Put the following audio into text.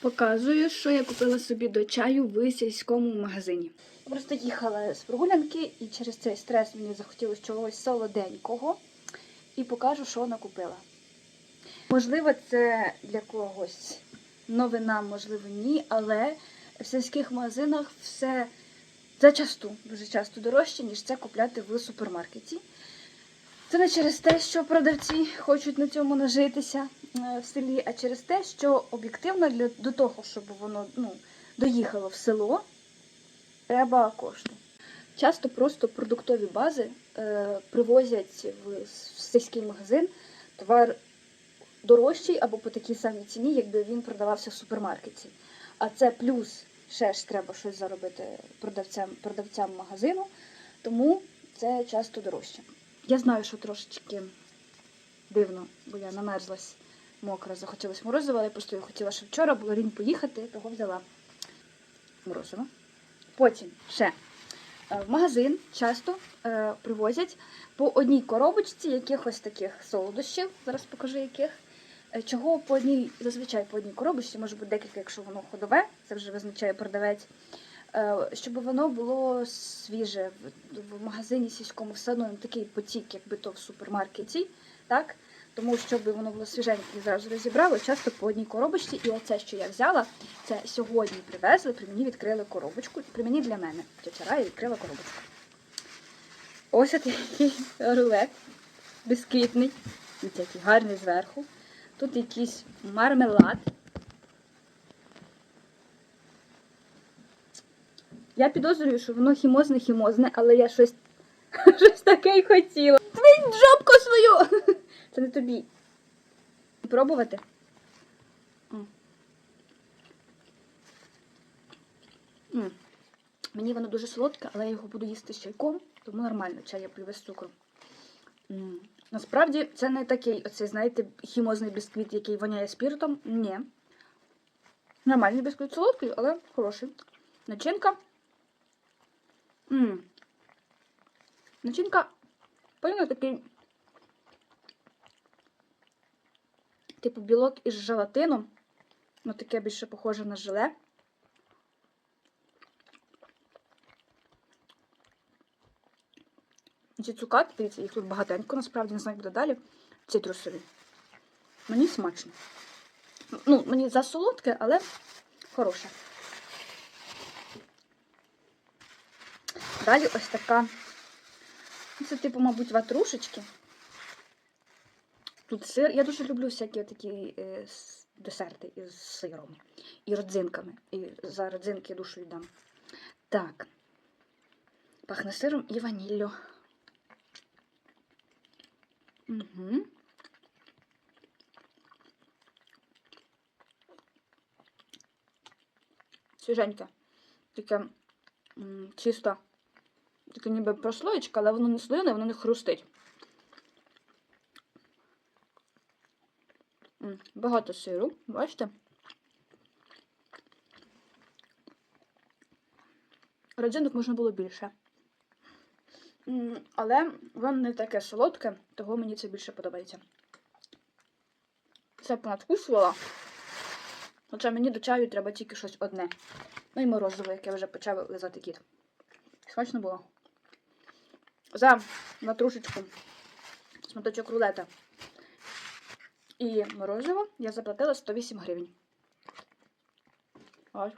Показую, що я купила собі до чаю в сільському магазині. Просто їхала з прогулянки, і через цей стрес мені захотілося чогось солоденького. І покажу, що накупила. Можливо, це для когось новина, можливо, ні, але в сільських магазинах все зачасту, дуже часто дорожче, ніж це купляти в супермаркеті. Це не через те, що продавці хочуть на цьому нажитися е, в селі, а через те, що об'єктивно для до того, щоб воно ну, доїхало в село, треба кошти. Часто просто продуктові бази е, привозять в, в сільський магазин товар дорожчий або по такій самій ціні, якби він продавався в супермаркеті. А це плюс ще ж треба щось заробити продавцям, продавцям магазину, тому це часто дорожче. Я знаю, що трошечки дивно, бо я намерзлась мокра, захотілося морозива, але я просто хотіла ще вчора, було лінь поїхати, того взяла морозиво. Потім ще е, в магазин часто е, привозять по одній коробочці якихось таких солодощів, зараз покажу яких. Е, Чого по одній, зазвичай по одній коробочці, може бути декілька, якщо воно ходове, це вже визначає продавець, щоб воно було свіже в, магазині сільському все одно не такий потік, якби то в супермаркеті, так? Тому щоб воно було свіженьке і зразу розібрало, часто по одній коробочці. І оце, що я взяла, це сьогодні привезли, при мені відкрили коробочку. При мені для мене. Тетя Рая відкрила коробочку. Ось такий рулет бісквітний, Дивіться, який гарний зверху. Тут якийсь мармелад. Я підозрюю, що воно хімозне-хімозне, але я щось, щось таке й хотіла. Твій жопку свою! Це не тобі. Пробувати? М. Мені воно дуже солодке, але я його буду їсти з чайком, тому нормально, чай я п'ю без цукру. М. Насправді це не такий, оцей, знаєте, хімозний бісквіт, який воняє спіртом. Ні. Нормальний бісквіт солодкий, але хороший. Начинка. М. Начинка, певно, такий. Типу білок із желатином. Ну, таке більше похоже на желе. Ці цукати, дивіться, їх тут багатенько, насправді не знаю, як буде далі. Цитрусові. Мені смачно. Ну, мені засолодке, але хороше. Далі ось така. Це, типу, мабуть, ватрушечки. Тут сир. Я дуже люблю всякі такі е, десерти із сиром і родзинками. І за родзинки душу віддам. Так. Пахне сиром і ваніллю. Угу. Свіженьке. Таке чисто. Таке ніби прослоєчка, але воно не слоєне, воно не хрустить. Багато сиру, бачите? Родзинок можна було більше. Але воно не таке солодке, того мені це більше подобається. Це понадкусувала. Хоча мені до чаю треба тільки щось одне. Ну і морозиво, яке вже почав лизати кіт. Смачно було. За матрушечку шматочок рулета і морозиво я заплатила 108 гривень. Ось.